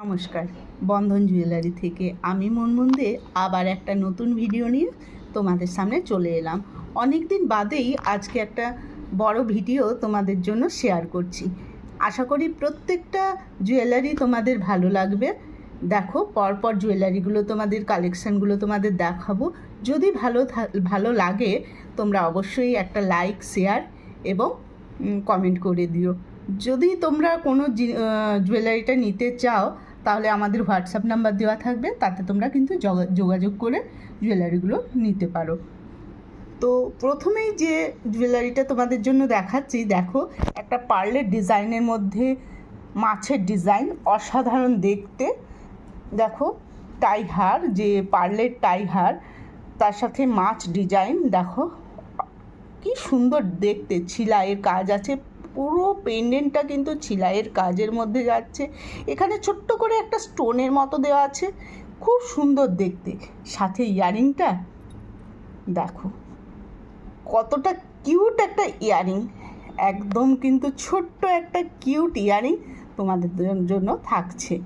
নমস্কার। বন্ধন জুয়েলারি থেকে আমি মনমন দে আবার একটা নতুন ভিডিও নিয়ে তোমাদের সামনে চলে এলাম। অনেক দিন বাদেই আজকে একটা বড় ভিডিও তোমাদের জন্য শেয়ার করছি। আশা করি প্রত্যেকটা জুয়েলারি তোমাদের ভালো লাগবে। দেখো, পরপর জুয়েলারিগুলো তোমাদের, কালেকশানগুলো তোমাদের দেখাবো। যদি ভালো ভালো লাগে, তোমরা অবশ্যই একটা লাইক, শেয়ার এবং কমেন্ট করে দিও। যদি তোমরা কোনো জুয়েলারিটা নিতে চাও তাহলে আমাদের হোয়াটসঅ্যাপ নাম্বার দেওয়া থাকবে, তাতে তোমরা কিন্তু যোগাযোগ করে জুয়েলারিগুলো নিতে পারো। তো প্রথমেই যে জুয়েলারিটা তোমাদের জন্য দেখাচ্ছি, দেখো, একটা পার্লের ডিজাইনের মধ্যে মাছের ডিজাইন, অসাধারণ দেখতে। দেখো টাই হার যে পার্লের টাই হার তার সাথে মাছ ডিজাইন, দেখো, কি সুন্দর দেখতে, ছিলাইয়ের কাজ আছে পুরো পেন্ডেন্টটা কিন্তু ছিলাইয়ের কাজের মধ্যে যাচ্ছে। এখানে ছোট্ট করে একটা স্টোনের মতো দেওয়া আছে। খুব সুন্দর দেখতে। সাথে ইয়ারিংটা, দেখো, কতটা কিউট একটা ইয়ারিং। একদম কিন্তু ছোট্ট একটা কিউট ইয়ারিং তোমাদের জন্য থাকছে।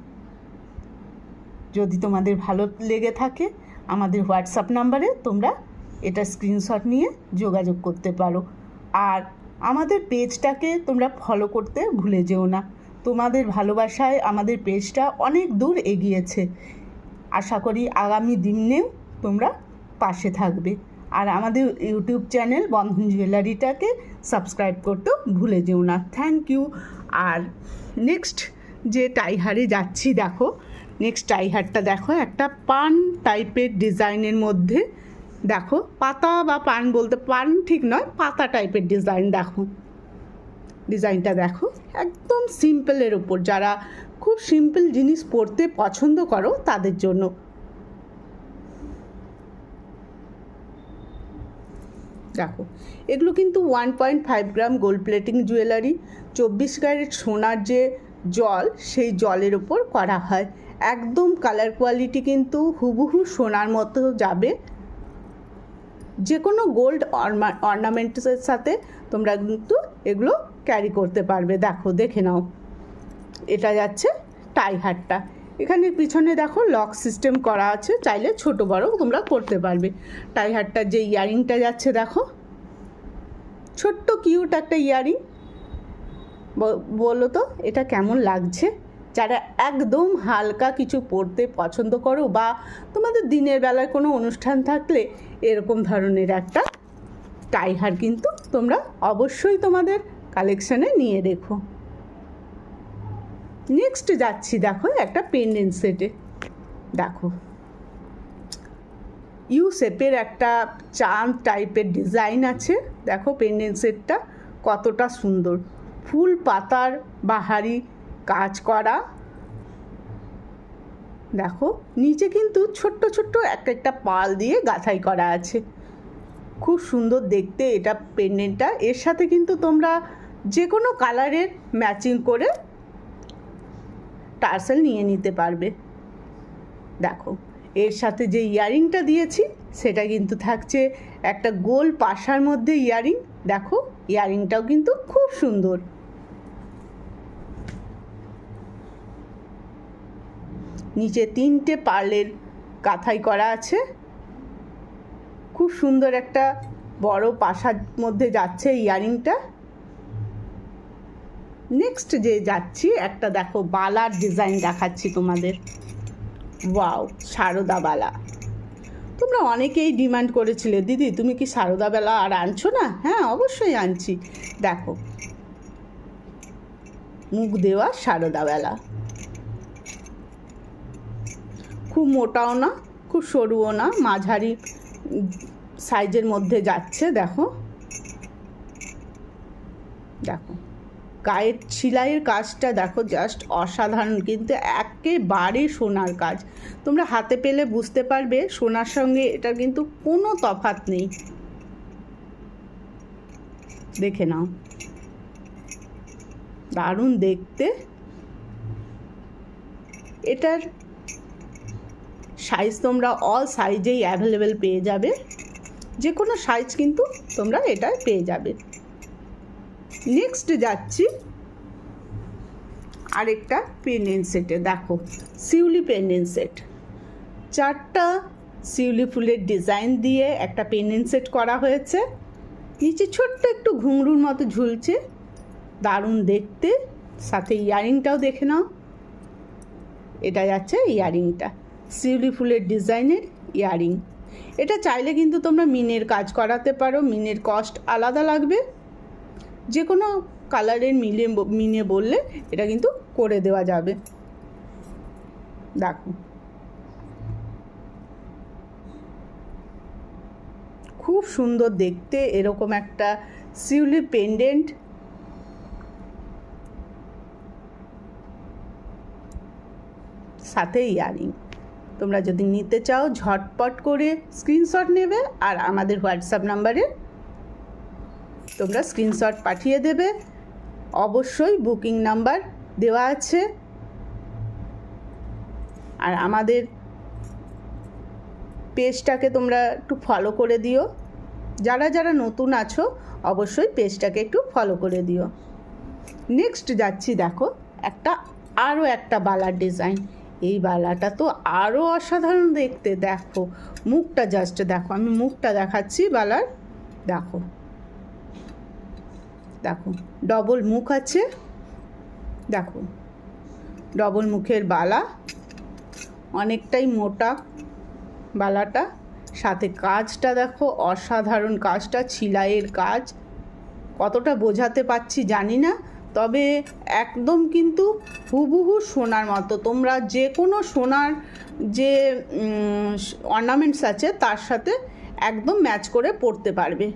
যদি তোমাদের ভালো লেগে থাকে, আমাদের হোয়াটসঅ্যাপ নাম্বারে তোমরা এটা স্ক্রিনশট নিয়ে যোগাযোগ করতে পারো। আর আমাদের পেজটাকে তোমরা ফলো করতে ভুলে যেও না। তোমাদের ভালোবাসায় আমাদের পেজটা অনেক দূর এগিয়েছে। আশা করি আগামী দিনেও তোমরা পাশে থাকবে। আর আমাদের ইউটিউব চ্যানেল বন্ধন জুয়েলারিটাকে সাবস্ক্রাইব করতেও ভুলে যেও না। থ্যাংক ইউ আর নেক্সট যে টাইহারে যাচ্ছি, দেখো। নেক্সট টাইহারটা দেখো, একটা পান টাইপের ডিজাইনের মধ্যে দেখো, পাতা বা পান বলতে পান ঠিক নয়, পাতা টাইপের ডিজাইন দেখো। ডিজাইনটা দেখো, একদম সিম্পলের ওপর যারা খুব সিম্পল জিনিস পরতে পছন্দ করো, তাদের জন্য। দেখো, এগুলো কিন্তু one point five gram gold plating jewellery চব্বিশ ক্যারেট সোনার যে জল, সেই জলের ওপর করা হয়। একদম কালার কোয়ালিটি কিন্তু হুবহু সোনার মতো যাবে। যে কোনো গোল্ড অর্নামেন্টসের সাথে তোমরা কিন্তু এগুলো ক্যারি করতে পারবে। দেখো, দেখে নাও। এটা যাচ্ছে টাই হারটা এখানে পিছনে দেখো লক সিস্টেম করা আছে, চাইলে ছোট বড় তোমরা করতে পারবে। টাই হারটার যে ইয়ারিংটা যাচ্ছে, দেখো। ছোট্ট কিউট একটা ইয়ারিং। বলো তো, এটা কেমন লাগছে? যারা একদম হালকা কিছু পরতে পছন্দ করো বা তোমাদের দিনের বেলায় কোনো অনুষ্ঠান থাকলে এরকম ধরনের একটা টাইহার কিন্তু তোমরা অবশ্যই তোমাদের কালেকশানে নিয়ে রেখো। নেক্সট যাচ্ছি দেখো একটা পেন্ডেন্ট সেটে দেখো। ইউ শেপের একটা চাঁদ টাইপের ডিজাইন আছে। দেখো পেন্ডেন্ট সেটটা কতটা সুন্দর। ফুল পাতার বাহারি কাজ করা। দেখো, নিচে কিন্তু ছোট্ট ছোট্ট এক একটা পাল দিয়ে গাঁথাই করা আছে। খুব সুন্দর দেখতে এটা পেন্ডেন্টটা এর সাথে কিন্তু তোমরা যে কোনো কালারের ম্যাচিং করে টার্সেল নিয়ে নিতে পারবে। দেখো, এর সাথে যে ইয়ারিংটা দিয়েছি, সেটা কিন্তু থাকছে একটা গোল পাশার মধ্যে ইয়ারিং। দেখো, ইয়ারিংটাও কিন্তু খুব সুন্দর। নিচে তিনটে পার্লের কাঁথাই করা আছে। খুব সুন্দর একটা বড় পাশার মধ্যে যাচ্ছে ইয়ারিংটা। নেক্সট যে যাচ্ছি, একটা দেখো বালার ডিজাইন দেখাচ্ছি তোমাদের। ওয়াও সারদা বালা। তোমরা অনেকেই ডিমান্ড করেছিলে। দিদি, তুমি কি সারদা বেলা আর আনছো না? হ্যাঁ অবশ্যই আনছি। দেখো, মুখ দেওয়া সারদা বেলা। খুব মোটাও না, খুব সরুও না, মাঝারি সাইজের মধ্যে যাচ্ছে, দেখো। দেখো, গায়ের সেলাইয়ের কাজটা দেখো জাস্ট অসাধারণ, কিন্তু একেবারে সোনার কাজ। তোমরা হাতে পেলে বুঝতে পারবে, সোনার সঙ্গে এটা কিন্তু কোনো তফাত নেই। দেখে নাও। দারুণ দেখতে। এটার সাইজ তোমরা অল সাইজেই অ্যাভেলেবেল পেয়ে যাবে। যে কোনো সাইজ কিন্তু তোমরা এটা পেয়ে যাবে। নেক্সট যাচ্ছি। আরেকটা পেন্ডেন্ট সেটে দেখো, শিউলি পেন্ডেন্ট সেট চারটা শিউলি ফুলের ডিজাইন দিয়ে একটা পেন্ডেন্ট সেট করা হয়েছে। নিচে ছোট্ট একটু ঘুংরুর মতো ঝুলছে। দারুণ দেখতে। সাথে ইয়ারিংটাও দেখে নাও। এটা যাচ্ছে ইয়ারিংটা। শিউলি ফুলের ডিজাইনের ইয়ারিং। এটা চাইলে কিন্তু তোমরা মিনের কাজ করাতে পারো, মিনের কস্ট আলাদা লাগবে। যে কোনো কালারের মিলে মিনে বললে এটা কিন্তু করে দেওয়া যাবে। দেখো। খুব সুন্দর দেখতে, এরকম একটা শিউলি পেন্ডেন্ট। সাথে ইয়ারিং। তোমরা যদি নিতে চাও, ঝটপট করে স্ক্রিনশট নেবে আর আমাদের হোয়াটসঅ্যাপ নাম্বারে তোমরা স্ক্রিনশট পাঠিয়ে দেবে। অবশ্যই বুকিং নাম্বার দেওয়া আছে। আর আমাদের পেজটাকে তোমরা একটু ফলো করে দিও। যারা যারা নতুন আছো, অবশ্যই পেজটাকে একটু ফলো করে দিও। নেক্সট যাচ্ছি দেখো, একটা আরও একটা বালার ডিজাইন এই বালাটা তো আরও অসাধারণ দেখতে, দেখো। মুখটা জাস্ট দেখো, আমি মুখটা দেখাচ্ছি বালার। দেখো। দেখো ডবল মুখ আছে। দেখো ডবল মুখের বালা। অনেকটাই মোটা বালাটা। সাথে কাজটা দেখো, অসাধারণ কাজটা, ছিলাইয়ের কাজ। কতটা বোঝাতে পারছি জানি না। তবে একদম কিন্তু হুবহু সোনার মতো। তোমরা যে কোনো সোনার যে অর্নামেন্টস আছে, তার সাথে একদম ম্যাচ করে পড়তে পারবে।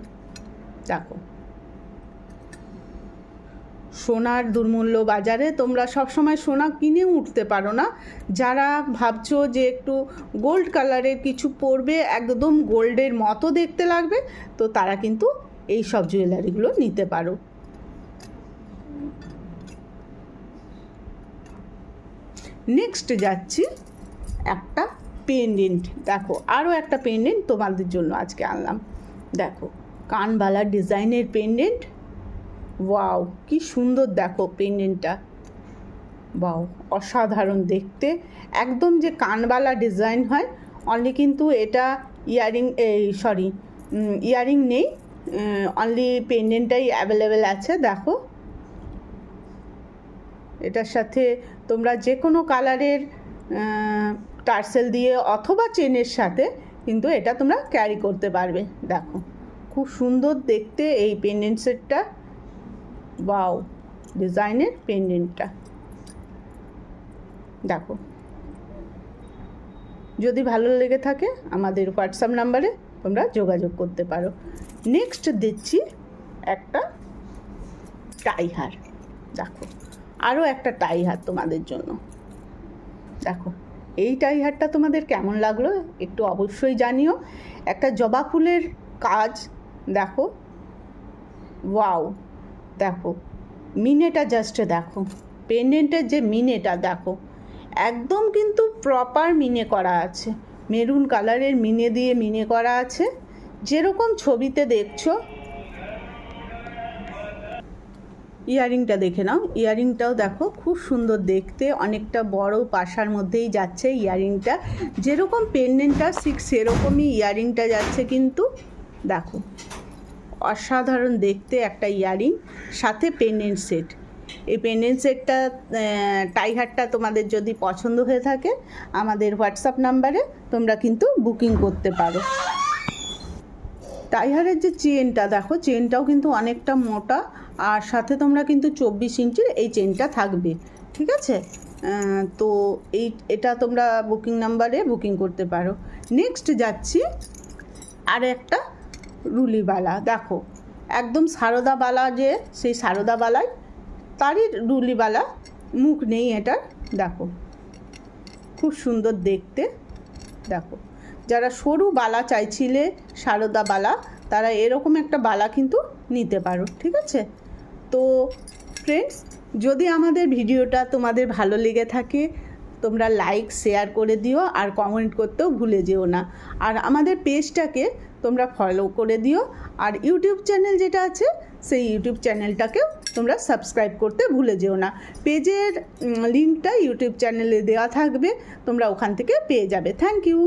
দেখো। সোনার দুর্মূল্য বাজারে তোমরা সবসময় সোনা কিনে উঠতে পারো না। যারা ভাবছ যে একটু গোল্ড কালারের কিছু পরবে, একদম গোল্ডের মতো দেখতে লাগবে, তো তারা কিন্তু এই সব জুয়েলারিগুলো নিতে পারো। নেক্সট যাচ্ছি একটা পেন্ডেন্ট দেখো আরও একটা পেন্ডেন্ট তোমাদের জন্য আজকে আনলাম। দেখো, কানবালা ডিজাইনের পেন্ডেন্ট ওয়াও কি সুন্দর দেখো পেন্ডেন্টটা বাও অসাধারণ দেখতে। একদম যে কানবালা ডিজাইন হয় অনলি কিন্তু এটা ইয়ারিং এই সরি ইয়ারিং নেই অনলি পেন্ডেন্টটাই অ্যাভেলেবেল আছে, দেখো। এটার সাথে তোমরা যে কোনো কালারের টার্সেল দিয়ে অথবা চেনের সাথে কিন্তু এটা তোমরা ক্যারি করতে পারবে। দেখো, খুব সুন্দর দেখতে এই পেন্ডেন্ট সেটটা। বাও ডিজাইনের পেন্ডেন্টটা। দেখো, যদি ভালো লেগে থাকে আমাদের হোয়াটসঅ্যাপ নাম্বারে তোমরা যোগাযোগ করতে পারো। নেক্সট দিচ্ছি একটা টাইহার দেখো আরও একটা টাইহার তোমাদের জন্য। দেখো, এই টাই টাইহারটা তোমাদের কেমন লাগল একটু অবশ্যই জানিও। একটা জবা ফুলের কাজ, দেখো। ওয়াও, দেখো। মিনেটা জাস্ট দেখো। পেন্ডেন্টের যে মিনেটা, দেখো। একদম কিন্তু প্রপার মিনে করা আছে। মেরুন কালারের মিনে দিয়ে মিনে করা আছে। যেরকম ছবিতে দেখছ ইয়ারিংটা দেখে নাও। ইয়ারিংটাও দেখো খুব সুন্দর দেখতে, অনেকটা বড় পাশার মধ্যেই যাচ্ছে ইয়ারিংটা। যেরকম পেন্ডেন্টটা ঠিক সেরকমই ইয়ারিংটা যাচ্ছে কিন্তু দেখো, অসাধারণ দেখতে একটা ইয়ারিং, সাথে পেন্ডেন্ট সেট এই পেন্ডেন্ট সেটটা টাইহারটা তোমাদের যদি পছন্দ হয়ে থাকে, আমাদের হোয়াটসঅ্যাপ নাম্বারে তোমরা কিন্তু বুকিং করতে পারো। টাইহারের যে চেনটা দেখো চেনটাও কিন্তু অনেকটা মোটা আর সাথে তোমরা কিন্তু চব্বিশ ইঞ্চির এই চেনটা থাকবে, ঠিক আছে? তো এই, এটা তোমরা বুকিং নাম্বারে বুকিং করতে পারো। নেক্সট যাচ্ছি আর একটা রুলিবালা। দেখো, একদম সারদাবালা যে, সেই সারদাবালায় তারই রুলিবালা, মুখ নেই এটার, দেখো। খুব সুন্দর দেখতে, দেখো। যারা সরু বালা চাইছিলে সারদা বালা তারা এরকম একটা বালা কিন্তু নিতে পারো, ঠিক আছে? তো ফ্রেন্ডস যদি আমাদের ভিডিওটা তোমাদের ভালো লেগে থাকে, তোমরা লাইক শেয়ার করে দিও আর কমেন্ট করতেও ভুলে যেও না। আর আমাদের পেজটাকে তোমরা ফলো করে দিও আর ইউটিউব চ্যানেল যেটা আছে, সেই ইউটিউব চ্যানেলটাকেও তোমরা সাবস্ক্রাইব করতে ভুলে যেও না। পেজের লিঙ্কটা ইউটিউব চ্যানেলে দেওয়া থাকবে, তোমরা ওখান থেকে পেয়ে যাবে। Thank you